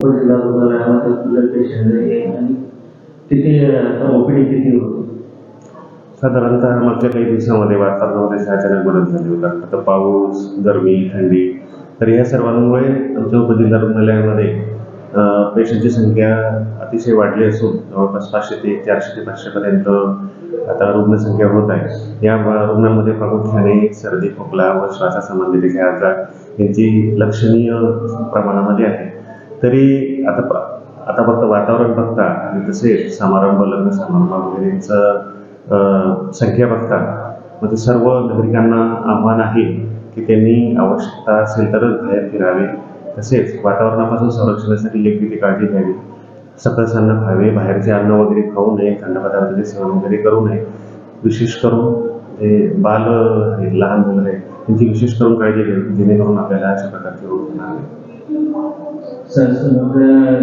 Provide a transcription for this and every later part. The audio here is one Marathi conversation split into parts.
जिल्हा रुग्णालयामध्ये ब्लड पेशंट आहे आणि तिथे आता ओपीडी किती होती? साधारणतः मागच्या काही दिवसामध्ये वातावरणामध्ये अचानक बदल झाले होता. आता पाऊस गरमी थंडी तर या सर्वांमुळे आमच्या उपजिल्हा रुग्णालयामध्ये पेशंटची संख्या अतिशय वाढली असून जवळपास पाचशे ते चारशे ते पाचशेपर्यंत आता रुग्णसंख्या होत आहे. या रुग्णांमध्ये प्रामुख्याने सर्दी खोकला व श्वासासंबंधित काही आजार यांची लक्षणीय प्रमाणामध्ये आहे. तरी आता आता फक्त वातावरण बघता आणि तसेच समारंभ लग्न समारंभ वगैरेचं संख्या बघता मग ते सर्व नागरिकांना आव्हान आहे की त्यांनी आवश्यकता असेल तरच बाहेर फिरावे. तसेच वातावरणापासून संरक्षणासाठी योग्य ती काळजी घ्यावी. सकस अन्न खावे बाहेरचे अन्न वगैरे खाऊ नये थंड पदार्थाचे सेवन वगैरे करू नये. विशेष करून जे बाल आहेत लहान मुलं आहेत त्यांची विशेष करून काळजी घ्यावी जेणेकरून आपल्याला अशा प्रकारचे रोग होणार नाही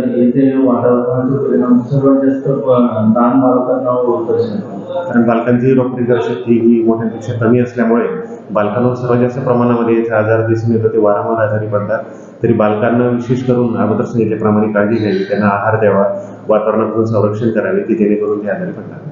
येथे वातावरणाचे परिणाम सर्वात जास्त लहान बालकांना होत असेल. कारण बालकांची रोगप्रतिकार शक्ती ही मोठ्यांपेक्षा कमी असल्यामुळे बालकांवर सर्वात जास्त प्रमाणामध्ये याचे आजार दिसून येतो ते वारंवार आजारी पडतात. तरी बालकांना विशेष करून अगोदर सांगितल्याप्रमाणे काळजी घ्यावी त्यांना आहार द्यावा वातावरणापासून संरक्षण करावे की जेणेकरून ते आजारी पडतात.